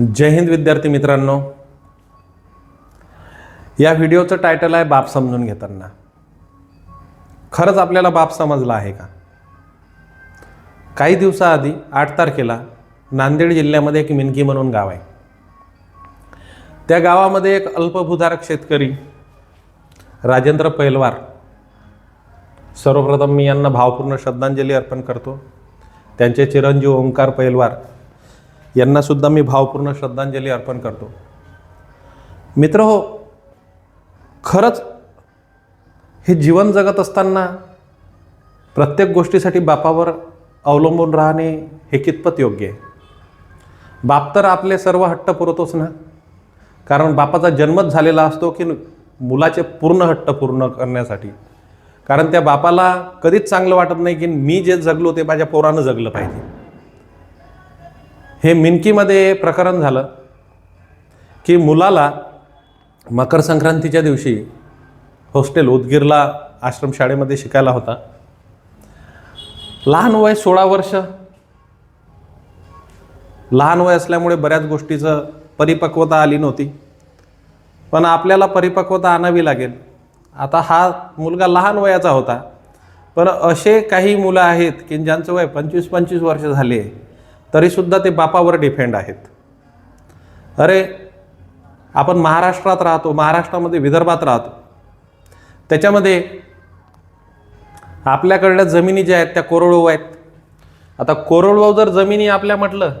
जय हिंद विद्यार्थी मित्रांनो. या व्हिडिओचं टायटल आहे बाप समजून घेताना. खरंच आपल्याला बाप समजला आहे का? काही दिवसाआधी आठ तारखेला नांदेड जिल्ह्यामध्ये एक मिनकी म्हणून गाव आहे. त्या गावामध्ये एक अल्पभूधारक शेतकरी राजेंद्र पैलवार सर्वप्रथम मी यांना भावपूर्ण श्रद्धांजली अर्पण करतो. त्यांचे चिरंजीव ओंकार पैलवार यांनासुद्धा मी भावपूर्ण श्रद्धांजली अर्पण करतो. मित्र हो खरंच हे जीवन जगत असताना प्रत्येक गोष्टीसाठी बापावर अवलंबून राहणे हे कितपत योग्य आहे? बाप तर आपले सर्व हट्ट पुरवतोच ना? कारण बापाचा जन्मच झालेला असतो की मुलाचे पूर्ण हट्ट पूर्ण करण्यासाठी. कारण त्या बापाला कधीच चांगलं वाटत नाही की मी जे जगलो ते माझ्या पोरानं जगलं पाहिजे. हे मिनकीमध्ये प्रकरण झालं की मुलाला मकर संक्रांतीच्या दिवशी हॉस्टेल उदगीरला आश्रमशाळेमध्ये शिकायला होता. लहान वय सोळा वर्ष. लहान वय असल्यामुळे बऱ्याच गोष्टीचं परिपक्वता आली नव्हती. पण आपल्याला परिपक्वता आणावी लागेल. आता हा मुलगा लहान वयाचा होता. पण असे काही मुलं आहेत की ज्यांचं वय पंचवीस पंचवीस वर्ष झाले तरीसुद्धा ते बापावर डिपेंड आहेत. अरे आपण महाराष्ट्रात राहतो महाराष्ट्रामध्ये विदर्भात राहतो. त्याच्यामध्ये आपल्याकडल्या जमिनी ज्या आहेत त्या कोरडवाहू आहेत. आता कोरडवाहू जर जमिनी आपल्या म्हटलं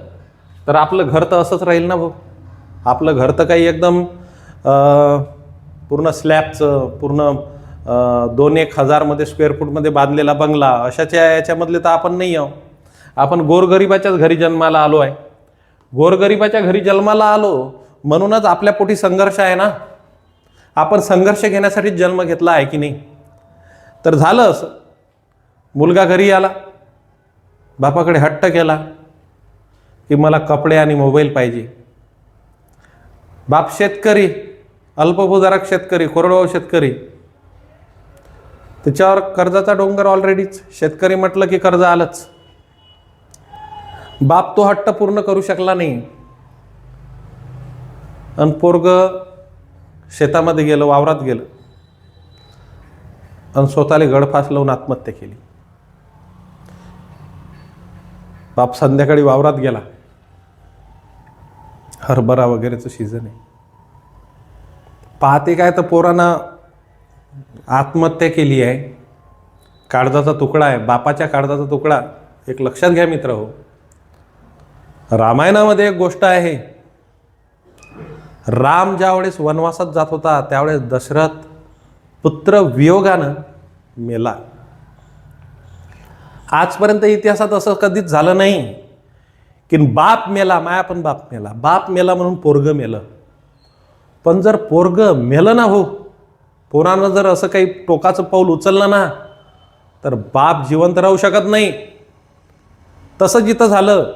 तर आपलं घर तर असंच राहील ना भाऊ. आपलं घर तर काही एकदम पूर्ण स्लॅबचं पूर्ण दोन एक हजारमध्ये स्क्वेअर फूटमध्ये बांधलेला बंगला अशाच्या याच्यामधले तर आपण नाही आहो आपण गोरगरिबाच्याच घरी जन्माला आलो आहे. गोरगरिबाच्या घरी जन्माला आलो म्हणूनच आपल्या पोटी संघर्ष आहे ना? आपण संघर्ष घेण्यासाठी जन्म घेतला आहे की नाही? तर झालं असं. मुलगा घरी आला. बापाकडे हट्ट केला की मला कपडे आणि मोबाईल पाहिजे. बाप शेतकरी अल्पभूधारक शेतकरी कोरडवाहू शेतकरी. त्याच्यावर कर्जाचा डोंगर ऑलरेडीच शेतकरी म्हटलं की कर्ज आलंच. बाप तो हट्ट पूर्ण करू शकला नाही. आणि पोरग शेतामध्ये गेलं वावरात गेलं. आणि स्वतःला गडफास लावून आत्महत्या केली. बाप संध्याकाळी वावरात गेला. हरभरा वगैरेचं सीझन आहे. पाहते काय तर पोरानं आत्महत्या केली आहे. काळजाचा तुकडा आहे. बापाच्या काळजाचा तुकडा. एक लक्षात घ्या मित्र हो. रामायणामध्ये एक गोष्ट आहे. राम ज्यावेळेस वनवासात जात होता त्यावेळेस दशरथ पुत्र वियोगानं मेला. आजपर्यंत इतिहासात असं कधीच झालं नाही की बाप मेला माया पण बाप मेला. बाप मेला म्हणून पोरग मेलं. पण जर पोरग मेलं ना हो पोरानं जर असं काही टोकाचं पाऊल उचललं ना तर बाप जिवंत राहू शकत नाही. तसं जिथं झालं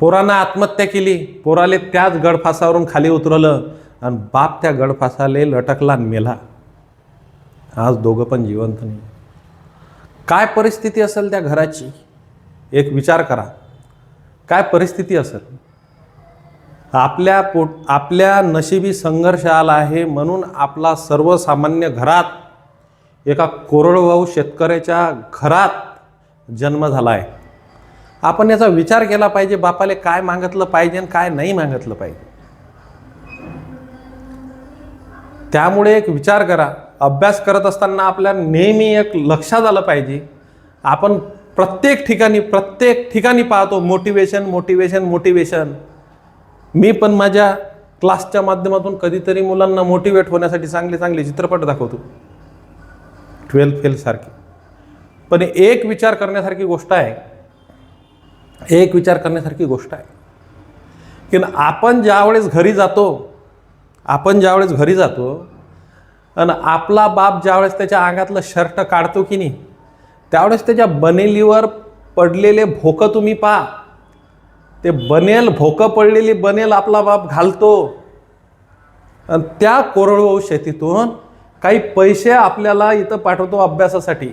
पोरानं आत्महत्या केली. पोराले त्याच गडफासावरून खाली उतरवलं आणि बाप त्या गडफासाले लटकला आणि मेला. आज दोघं पण जिवंत नाही. काय परिस्थिती असेल त्या घराची? एक विचार करा. काय परिस्थिती असेल? आपल्या पोट आपल्या नशिबी संघर्ष आला आहे म्हणून आपला सर्वसामान्य घरात एका कोरडवाहू शेतकऱ्याच्या घरात जन्म झाला आहे. आपण याचा विचार केला पाहिजे बापाले काय मागितलं पाहिजे आणि काय नाही मागितलं पाहिजे. त्यामुळे एक विचार करा. अभ्यास करत असताना आपल्या नेहमी एक लक्षात आलं पाहिजे. आपण प्रत्येक ठिकाणी प्रत्येक ठिकाणी पाहतो मोटिवेशन मोटिवेशन मोटिवेशन मी पण माझ्या क्लासच्या माध्यमातून कधीतरी मुलांना मोटिवेट होण्यासाठी चांगले चांगले चित्रपट दाखवतो. ट्वेल्थ फेलसारखे पण एक विचार करण्यासारखी गोष्ट आहे एक विचार करण्यासारखी गोष्ट आहे. की न आपण ज्यावेळेस घरी जातो आपण ज्यावेळेस घरी जातो आणि आपला बाप ज्यावेळेस त्याच्या अंगातलं शर्ट काढतो की नाही त्यावेळेस त्याच्या बनेलीवर पडलेले भोकं तुम्ही पहा. ते बनेल भोकं पडलेली बनेल आपला बाप घालतो. आणि त्या कोरडवाहू शेतीतून काही पैसे आपल्याला इथं पाठवतो अभ्यासासाठी.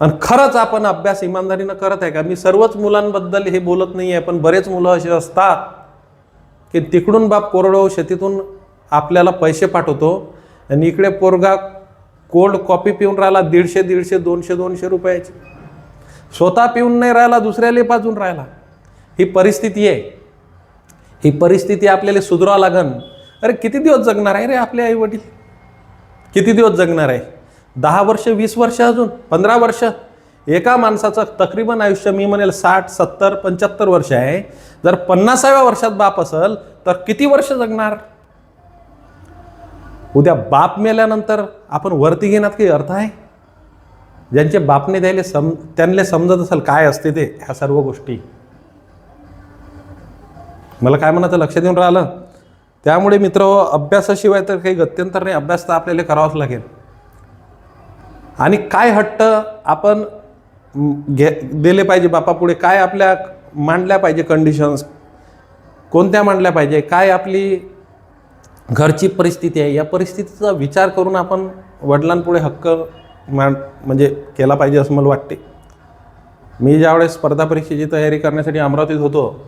आणि खरंच आपण अभ्यास इमानदारीनं करत आहे का? मी सर्वच मुलांबद्दल हे बोलत नाही आहे पण बरेच मुलं असे असतात की तिकडून बाप कोरडवाहू शेतीतून आपल्याला पैसे पाठवतो आणि इकडे पोरगा कोल्ड कॉफी पिऊन राहिला दीडशे दीडशे दोनशे दोनशे रुपयाची. स्वतः पिऊन नाही राहिला दुसऱ्याला पाजून राहिला. ही परिस्थिती आहे. ही परिस्थिती आपल्याला सुधरावं लागन. अरे किती दिवस जगणार आहे रे आपले आईवडील? किती दिवस जगणार आहे? दहा वर्ष वीस वर्ष अजून पंधरा वर्ष. एका माणसाचं तकरीबन आयुष्य मी म्हणेल साठ सत्तर पंच्याहत्तर वर्ष आहे. जर पन्नासाव्या वर्षात बाप असेल तर किती वर्ष जगणार? उद्या बाप मेल्यानंतर आपण वरती घेण्यात काही अर्थ आहे? ज्यांचे बापने द्यायला सम त्यांना समजत असेल काय असते ते ह्या सर्व गोष्टी. मला काय म्हणायचं लक्ष देऊन राहिलं? त्यामुळे मित्र अभ्यासाशिवाय तर काही गत्यंतर नाही. अभ्यास तर आपल्याला करावाच लागेल. आणि काय हट्ट आपण घे दिले पाहिजे बापापुढे? काय आपल्या मांडल्या पाहिजे कंडिशन्स कोणत्या मांडल्या पाहिजे? काय आपली घरची परिस्थिती आहे? या परिस्थितीचा विचार करून आपण वडिलांपुढे हक्क मांड म्हणजे केला पाहिजे असं मला वाटते. मी ज्यावेळेस स्पर्धा परीक्षेची तयारी करण्यासाठी अमरावतीत होतो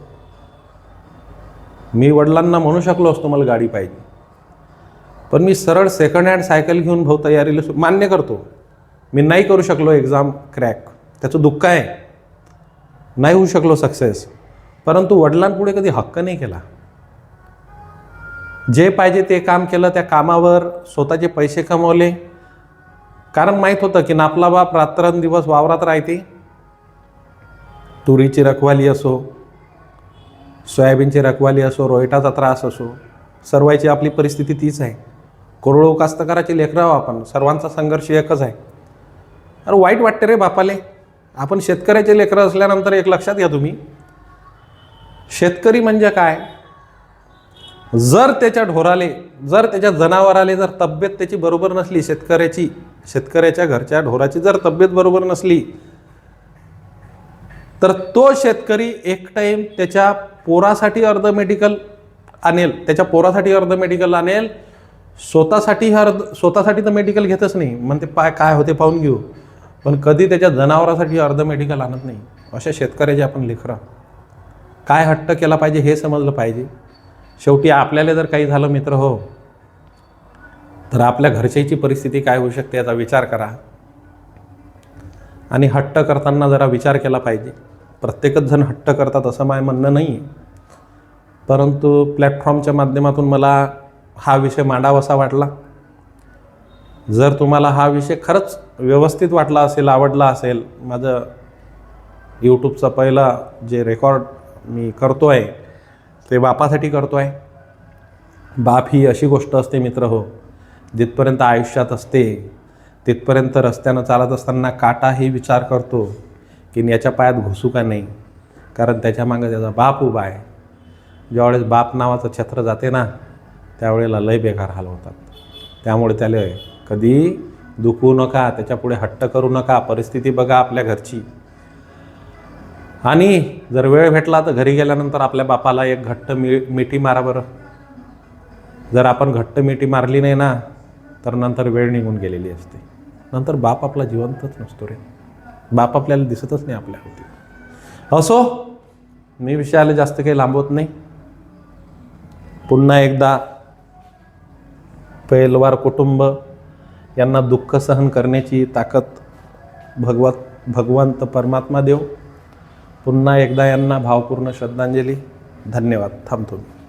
मी वडिलांना म्हणू शकलो असतो मला गाडी पाहिजे. पण मी सरळ सेकंड हँड सायकल घेऊन भाऊ तयारीला मान्य करतो. मी नाही करू शकलो एक्झाम क्रॅक त्याचं दुःख आहे. नाही होऊ शकलो सक्सेस परंतु वडिलांपुढे कधी हक्क नाही केला. जे पाहिजे ते काम केलं त्या कामावर स्वतःचे पैसे कमवले. कारण माहीत होतं की नापला बाप रात्रंदिवस वावरात राहते. तुरीची रखवाली असो सोयाबीनची रखवाली असो रोहिटाचा त्रास असो सर्वांची आपली परिस्थिती तीच आहे. करोडो कास्तकाराची लेकरं आहो आपण. सर्वांचा संघर्ष एकच आहे. अरे वाईट वाटते रे बापाले. आपण शेतकऱ्याचे लेकरं असल्यानंतर एक लक्षात घ्या तुम्ही. शेतकरी म्हणजे काय? जर त्याच्या ढोराले जर त्याच्या जनावराले जर तब्येत त्याची बरोबर नसली शेतकऱ्याची शेतकऱ्याच्या घरच्या ढोराची जर तब्येत बरोबर नसली तर तो शेतकरी एक टाईम त्याच्या पोरासाठी अर्ध मेडिकल आणेल त्याच्या पोरासाठी अर्ध मेडिकल आणेल स्वतःसाठी अर्ध स्वतःसाठी तर मेडिकल घेतच नाही. म्हणते पाय काय होते पाहून घेऊ. पण कधी त्याच्या जनावरासाठी अर्ध मेडिकल आणत नाही अशा शेतकऱ्याचे आपण लेकरं काय हट्ट केला पाहिजे हे समजलं पाहिजे. शेवटी आपल्याला जर काही झालं मित्र हो तर आपल्या घरच्याची परिस्थिती काय होऊ शकते याचा विचार करा. आणि हट्ट करताना जरा विचार केला पाहिजे. प्रत्येकच जण हट्ट करतात असं माझं म्हणणं नाही आहे परंतु प्लॅटफॉर्मच्या माध्यमातून मला हा विषय मांडावासा वाटला. जर तुम्हाला हा विषय खरंच व्यवस्थित वाटला असेल आवडला असेल माझं यूट्यूबचा पहिला जे रेकॉर्ड मी करतो आहे ते बापासाठी करतो आहे. बाप ही अशी गोष्ट असते मित्र हो जिथपर्यंत आयुष्यात असते तिथपर्यंत रस्त्यानं चालत असताना काटाही विचार करतो की याच्या पायात घुसू का नाही? कारण त्याच्यामागं त्याचा बाप उभा आहे. ज्यावेळेस बाप नावाचं छत्र जाते ना त्यावेळेला लय बेकार हाल होतात. त्यामुळे त्याला कधी दुखवू नका त्याच्यापुढे हट्ट करू नका परिस्थिती बघा आपल्या घरची. आणि जर वेळ भेटला तर घरी गेल्यानंतर आपल्या बापाला एक घट्ट मि मिठी मारा बरं. जर आपण घट्ट मिठी मारली नाही ना तर नंतर वेळ निघून गेलेली असते. नंतर बाप आपला जिवंतच नसतो रे. बाप आपल्याला दिसतच नाही आपल्या होती. असो हो मी विषयाला जास्त काही लांबवत नाही. पुन्हा एकदा पैलवार कुटुंब यांना दुःख सहन करण्याची ताकद भगवत भगवंत परमात्मा देव. पुन्हा एकदा यांना भावपूर्ण श्रद्धांजली. धन्यवाद. थांबतो मी.